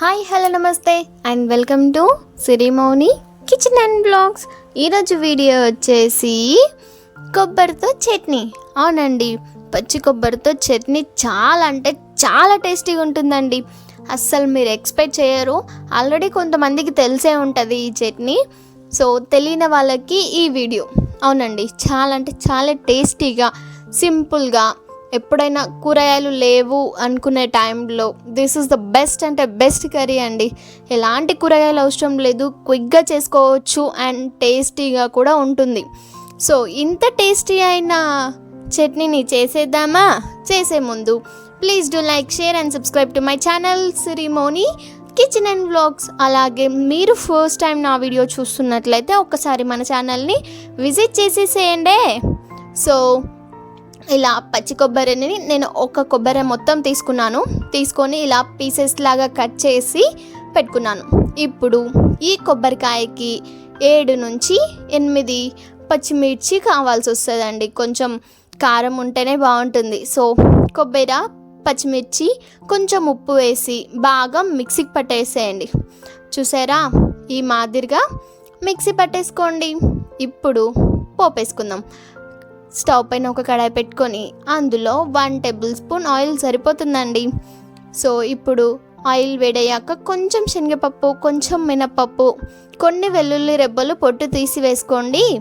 Hi hello నమస్తే and welcome to Sirimouni kitchen and blogs. ఈరోజు video వచ్చేసి కొబ్బరితో చట్నీ. అవునండి పచ్చి కొబ్బరితో చట్నీ చాలా అంటే చాలా టేస్టీగా ఉంటుందండి. అస్సలు మీరు ఎక్స్పెక్ట్ చేయరు. ఆల్రెడీ కొంతమందికి తెలిసే ఉంటుంది ఈ చట్నీ. సో తెలియని వాళ్ళకి ఈ వీడియో. అవునండి చాలా అంటే చాలా టేస్టీగా సింపుల్గా ఎప్పుడైనా కూరగాయలు లేవు అనుకునే టైంలో దిస్ ఇస్ ద బెస్ట్ అంటే బెస్ట్ కర్రీ అండి. ఎలాంటి కూరగాయలు అవసరం లేదు క్విక్గా చేసుకోవచ్చు అండ్ టేస్టీగా కూడా ఉంటుంది. సో ఇంత టేస్టీ అయిన చట్నీని చేసేద్దామా? చేసే ముందు please do like share and subscribe to my channel Sirimoni kitchen and vlogs అలాగే మీరు ఫస్ట్ టైం నా వీడియో చూస్తున్నట్లయితే ఒక్కసారి మన ఛానల్ని విజిట్ చేసేసేయండి. సో ఇలా పచ్చి కొబ్బరిని నేను ఒక కొబ్బరి మొత్తం తీసుకున్నాను. తీసుకొని ఇలా పీసెస్ లాగా కట్ చేసి పెట్టుకున్నాను. ఇప్పుడు ఈ కొబ్బరికాయకి ఏడు నుంచి ఎనిమిది పచ్చిమిర్చి కావాల్సి వస్తుందండి. కొంచెం కారం ఉంటేనే బాగుంటుంది. సో కొబ్బరి పచ్చిమిర్చి కొంచెం ఉప్పు వేసి బాగా మిక్సీకి పట్టేసేయండి. చూసారా? ఈ మాదిరిగా మిక్సీ పట్టేసుకోండి. ఇప్పుడు పోపేసుకుందాం. స్టవ్ పైన ఒక కడాయి పెట్టుకొని అందులో వన్ టేబుల్ స్పూన్ ఆయిల్ సరిపోతుందండి. సో ఇప్పుడు ఆయిల్ వేడయ్యాక కొంచెం శనగపప్పు కొంచెం మినపప్పు కొన్ని వెల్లుల్లి రెబ్బలు పొట్టు తీసి వేసుకోండి.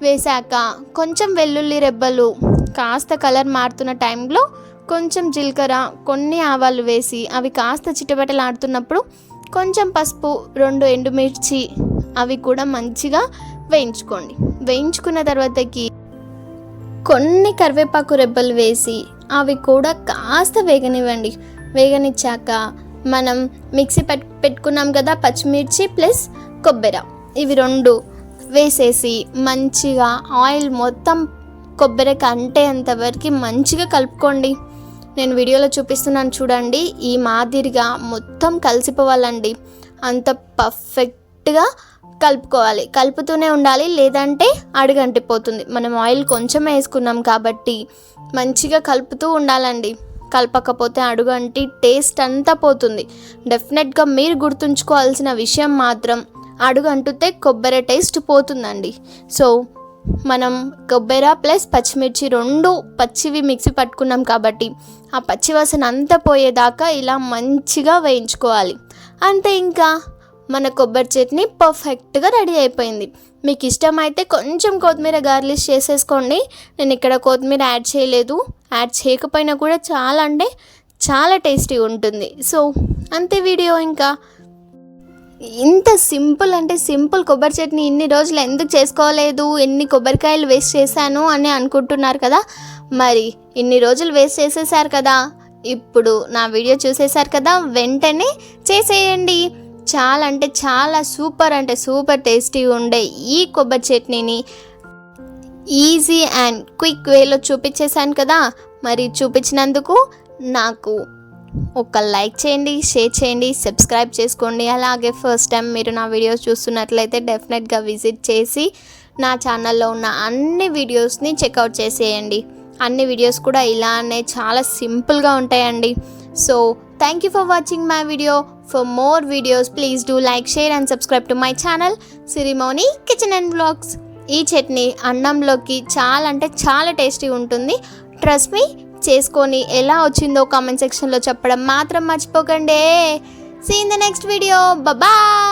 వేశాక కొంచెం వెల్లుల్లి రెబ్బలు కాస్త కలర్ మారుతున్న టైంలో కొంచెం జీలకర్ర కొన్ని ఆవాలు వేసి అవి కాస్త చిటపటలాడుతున్నప్పుడు కొంచెం పసుపు రెండు ఎండుమిర్చి అవి కూడా మంచిగా వేయించుకోండి. వేయించుకున్న తర్వాతకి కొన్ని కరివేపాకు రెబ్బలు వేసి అవి కూడా కాస్త వేగనివ్వండి. వేగనిచ్చాక మనం మిక్సీ పెట్ పెట్టుకున్నాం కదా పచ్చిమిర్చి ప్లస్ కొబ్బరి. ఇవి రెండు వేసేసి మంచిగా ఆయిల్ మొత్తం కొబ్బరికి అంటేంతవరకు మంచిగా కలుపుకోండి. నేను వీడియోలో చూపిస్తున్నాను చూడండి. ఈ మాదిరిగా మొత్తం కలిసిపోవాలండి. అంత పర్ఫెక్ట్ పర్ఫెక్ట్గా కలుపుకోవాలి. కలుపుతూనే ఉండాలి. లేదంటే అడుగంటిపోతుంది మనం ఆయిల్ కొంచెం వేసుకున్నాం కాబట్టి మంచిగా కలుపుతూ ఉండాలండి. కలపకపోతే అడుగంటి టేస్ట్ అంతా పోతుంది. డెఫినెట్గా మీరు గుర్తుంచుకోవాల్సిన విషయం మాత్రం అడుగు అంటుతే కొబ్బరి టేస్ట్ పోతుందండి. సో మనం కొబ్బరి ప్లస్ పచ్చిమిర్చి రెండు పచ్చివి మిక్సీ పట్టుకున్నాం కాబట్టి ఆ పచ్చివాసన అంతా పోయేదాకా ఇలా మంచిగా వేయించుకోవాలి. అంతే ఇంకా. మన కొబ్బరి చట్నీ పర్ఫెక్ట్గా రెడీ అయిపోయింది. మీకు ఇష్టమైతే కొంచెం కొత్తిమీర గార్లిష్ చేసేసుకోండి. నేను ఇక్కడ కొత్తిమీర యాడ్ చేయలేదు. యాడ్ చేయకపోయినా కూడా చాలా అంటే చాలా టేస్టీ ఉంటుంది. సో అంతే వీడియో ఇంకా. ఇంత సింపుల్ అంటే సింపుల్ కొబ్బరి చట్నీ ఇన్ని రోజులు ఎందుకు చేసుకోలేదు? ఎన్ని కొబ్బరికాయలు వేస్ట్ చేశాను అని అనుకుంటున్నారు కదా? మరి ఇన్ని రోజులు వేస్ట్ చేసేసారు కదా? ఇప్పుడు నా వీడియో చూసేశారు కదా? వెంటనే చేసేయండి. చాలా అంటే చాలా సూపర్ అంటే సూపర్ టేస్టీగా ఉండే ఈ కొబ్బరి చట్నీని ఈజీ అండ్ క్విక్ వేలో చూపించేశాను కదా. మరి చూపించినందుకు నాకు ఒక లైక్ చేయండి షేర్ చేయండి సబ్స్క్రైబ్ చేసుకోండి. అలాగే ఫస్ట్ టైం మీరు నా వీడియోస్ చూస్తున్నట్లయితే డెఫినెట్గా విజిట్ చేసి నా ఛానల్లో ఉన్న అన్ని వీడియోస్ని చెక్అవుట్ చేసేయండి. అన్ని వీడియోస్ కూడా ఇలానే చాలా సింపుల్గా ఉంటాయండి. So thank you for watching my video for more videos please do like share and subscribe to my channel Sirimoni kitchen and blogs ఈ చట్నీ అన్నంలోకి చాలా అంటే చాలా టేస్టీ ఉంటుంది. ట్రస్ట్ మీ చేసుకొని ఎలా వచ్చిందో కామెంట్ సెక్షన్లో చెప్పడం మాత్రం మర్చిపోకండి. See in the next video bye